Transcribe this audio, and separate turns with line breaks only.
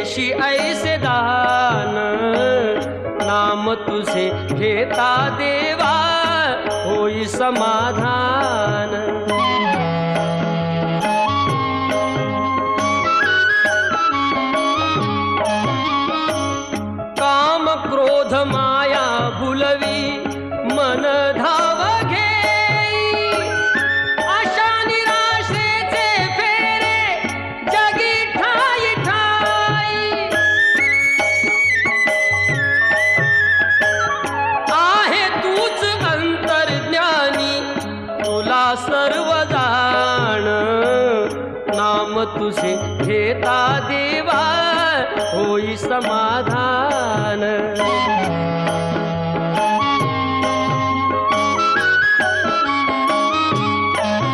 देशी ऐसे दान नाम तुझे घेता देवा होई समाधान। काम क्रोध माया भुलवी सर्व जाण. नाम तुझे घेता देवा. होई समाधान